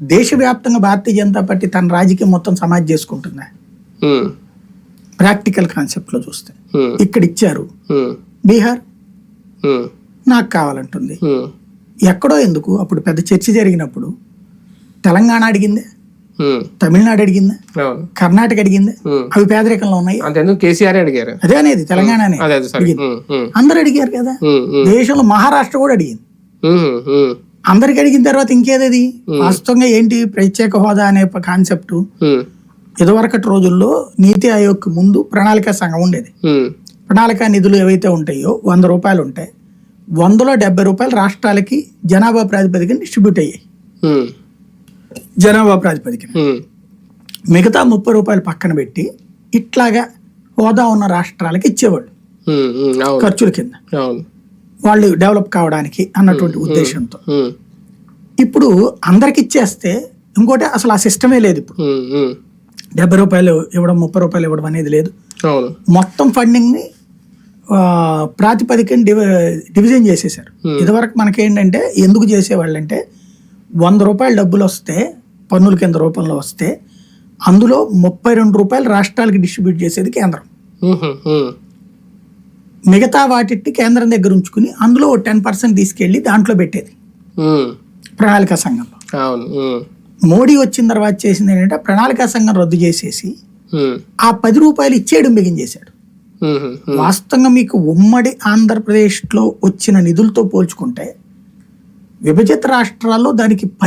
దేశవ్యాప్తంగా భారతీయ జనతా పార్టీ తన రాజకీయం మొత్తం సమాజ్ చేసుకుంటుందా? ప్రాక్టికల్ కాన్సెప్ట్లో చూస్తే ఇక్కడ ఇచ్చారు. బీహార్? నాకు కావాలంటుంది. ఎక్కడో ఎందుకు? అప్పుడు పెద్ద చర్చ జరిగినప్పుడు తెలంగాణ అడిగిందే. తమిళనాడు అడిగిందే. కర్ణాటక అడిగిందే. అవి పేదరికంలో ఉన్నాయి. కేసీఆర్ అడిగారు? అదే అనేది తెలంగాణనే. ఉమ్, అందరు అడిగారు కదా. దేశంలో మహారాష్ట్ర కూడా అడిగింది. అందరికి అడిగిన తర్వాత ఇంకేదది? వాస్తవంగా ఏంటి ప్రత్యేక హోదా అనే కాన్సెప్ట్? ఇదివరకటి రోజుల్లో నీతి ఆయోగ్ ముందు ప్రణాళిక సంఘం ఉండేది. ప్రణాళిక నిధులు ఏవైతే ఉంటాయో వంద రూపాయలు ఉంటాయి వందలో డెబ్బై రూపాయలు రాష్ట్రాలకి జనాభా ప్రాతిపదికన డిస్ట్రిబ్యూట్ అయ్యాయి. జనాభా ప్రాతిపదికన. మిగతా ముప్పై రూపాయలు పక్కన పెట్టి ఇట్లాగా హోదా ఉన్న రాష్ట్రాలకి ఇచ్చేవాళ్ళు. ఖర్చుల కింద. వాళ్ళు డెవలప్ కావడానికి అన్నటువంటి ఉద్దేశంతో. ఇప్పుడు అందరికి ఇచ్చేస్తే ఇంకోటి అసలు ఆ సిస్టమే లేదు ఇప్పుడు. డెబ్బై రూపాయలు ఇవ్వడం ముప్పై రూపాయలు ఇవ్వడం అనేది లేదు. మొత్తం ఫండింగ్ని ప్రాతిపదికన డివ డివిజన్ చేసేసారు ఇదివరకు మనకేంటంటే ఎందుకు చేసేవాళ్ళంటే వంద రూపాయలు డబ్బులు వస్తే పన్నుల కింద రూపంలో వస్తే అందులో ముప్పై రెండు రూపాయలు రాష్ట్రాలకి డిస్ట్రిబ్యూట్ చేసేది కేంద్రం. మిగతా వాటిని కేంద్రం దగ్గర ఉంచుకుని అందులో టెన్ పర్సెంట్ తీసుకెళ్ళి దాంట్లో పెట్టేది. ప్రణాళికా సంఘంలో ఉమ్, మోడీ వచ్చిన తర్వాత చేసింది ఏంటంటే ప్రణాళికా సంఘం రద్దు చేసేసి ఆ పది రూపాయలు ఇచ్చేయడం బిగించేశాడు. వాస్తవంగా మీకు ఉమ్మడి ఆంధ్రప్రదేశ్లో వచ్చిన నిధులతో పోల్చుకుంటే విభజిత రాష్ట్రాల్లో దానికి